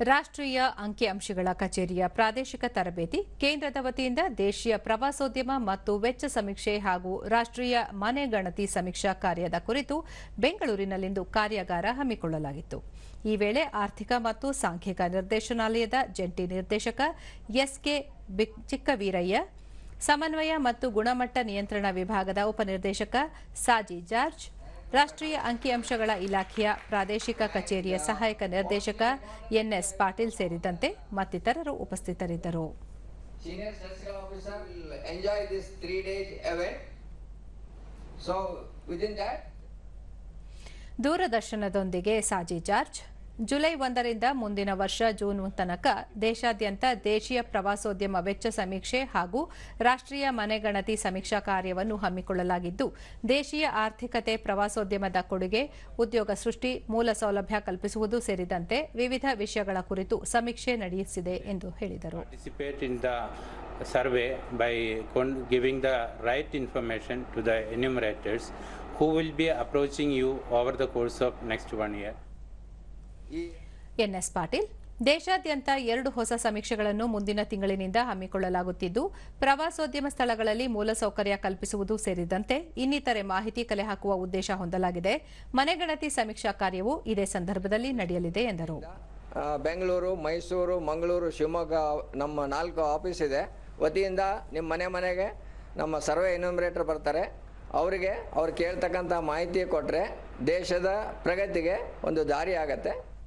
ರಾಷ್ಟ್ರೀಯ ಅಂಕಿಅಂಶಗಳ ಕಚೇರಿಯ ಪ್ರಾದೇಶಿಕ ತರಬೇತಿ, ಕೇಂದ್ರದ ವತಿಯಿಂದ ದೇಶೀಯ ಪ್ರವಾಸೋದ್ಯಮ ಮತ್ತು ವೆಚ್ಚ ಸಮೀಕ್ಷೆ ಹಾಗೂ ರಾಷ್ಟ್ರೀಯ ಮನೆ ಗಣತಿ ಸಮೀಕ್ಷಾ ಕಾರ್ಯದ ಕುರಿತು ಬೆಂಗಳೂರಿನಲ್ಲಿಂದು ಕಾರ್ಯಾಗಾರ ಹಮ್ಮಿಕೊಳ್ಳಲಾಗಿತ್ತು. ಈ ವೇಳೆ ಆರ್ಥಿಕ ಮತ್ತು ಸಾಂಖ್ಯಿಕ ನಿರ್ದೇಶನಾಲಯದ ಜಂಟಿ ನಿರ್ದೇಶಕ ಎಸ್ಕೆ ಚಿಕ್ಕವೀರಯ್ಯ, ಸಮನ್ವಯ ಮತ್ತು ಗುಣಮಟ್ಟ ನಿಯಂತ್ರಣ ವಿಭಾಗದ ಉಪನಿರ್ದೇಶಕ ಸಾಜಿ ಜಾರ್ಜ್ ರಾಷ್ಟ್ರೀಯ ಅಂಕಿಅಂಶಗಳ ಇಲಾಖೆಯ ಪ್ರಾದೇಶಿಕ ಕಚೇರಿಯ ಸಹಾಯಕ ನಿರ್ದೇಶಕ ಎನ್ಎಸ್ ಪಾಟೀಲ್ ಸೇರಿದಂತೆ ಮತ್ತಿತರರು ಉಪಸ್ಥಿತರಿದ್ದರು. ದೂರದರ್ಶನದೊಂದಿಗೆ ಸಾಜಿ ಜಾರ್ಜ್ ಜುಲೈ ಒಂದರಿಂದ ಮುಂದಿನ ವರ್ಷ ಜೂನ್ ತನಕ ದೇಶಾದ್ಯಂತ ದೇಶೀಯ ಪ್ರವಾಸೋದ್ಯಮ ವೆಚ್ಚ ಸಮೀಕ್ಷೆ ಹಾಗೂ ರಾಷ್ಟ್ರೀಯ ಮನೆಗಣತಿ ಸಮೀಕ್ಷಾ ಕಾರ್ಯವನ್ನು ಹಮ್ಮಿಕೊಳ್ಳಲಾಗಿದ್ದು, ದೇಶೀಯ ಆರ್ಥಿಕತೆ ಪ್ರವಾಸೋದ್ಯಮದ ಕೊಡುಗೆ, ಉದ್ಯೋಗ ಸೃಷ್ಟಿ, ಮೂಲ ಸೌಲಭ್ಯ ಕಲ್ಪಿಸುವುದು ಸೇರಿದಂತೆ ವಿವಿಧ ವಿಷಯಗಳ ಕುರಿತು ಸಮೀಕ್ಷೆ ನಡೆಯುತ್ತಿದೆ ಎಂದು ಹೇಳಿದರು survey by giving the right information to the enumerators who will be approaching you over the course of next one year. N S Patil, ದೇಶಾದ್ಯಂತ ಎರಡು ಹೊಸ ಸಮೀಕ್ಷೆಗಳನ್ನು ಮುಂದಿನ ತಿಂಗಳಿನಿಂದ ಹಮ್ಮಿಕೊಳ್ಳಲಾಗುತ್ತಿದ್ದು, ಪ್ರವಾಸೋದ್ಯಮ ಸ್ಥಳಗಳಲ್ಲಿ ಮೂಲಸೌಕರ್ಯ ಕಲ್ಪಿಸುವುದು ಸೇರಿದಂತೆ ಇನ್ನಿತರೆ ಮಾಹಿತಿ ಕಲೆ ಹಾಕುವ ಉದ್ದೇಶ ಹೊಂದಲಾಗಿದೆ. ಮನೆಗಣತಿ ಸಮೀಕ್ಷಾ ಕಾರ್ಯವು ಇದೇ ಸಂದರ್ಭದಲ್ಲಿ ನಡೆಯಲಿದೆ ಎಂದರು. ಬೆಂಗಳೂರು, ಮೈಸೂರು, ಮಂಗಳೂರು, ಶಿವಮೊಗ್ಗ ನಮ್ಮ ನಾಲ್ಕು ಆಫೀಸ್ ಇದೆ. ವತಿಯಿಂದ ನಿಮ್ಮ ಮನೆ ಮನೆಗೆ ನಮ್ಮ ಸರ್ವೆ ಎನ್ಯೂಮರೇಟರ್ ಬರ್ತಾರೆ. ಅವರಿಗೆ ಅವ್ರು ಕೇಳ್ತಕ್ಕಂಥ ಮಾಹಿತಿ ಕೊಟ್ಟರೆ ದೇಶದ ಪ್ರಗತಿಗೆ ಒಂದು ದಾರಿ ಆಗತ್ತೆ.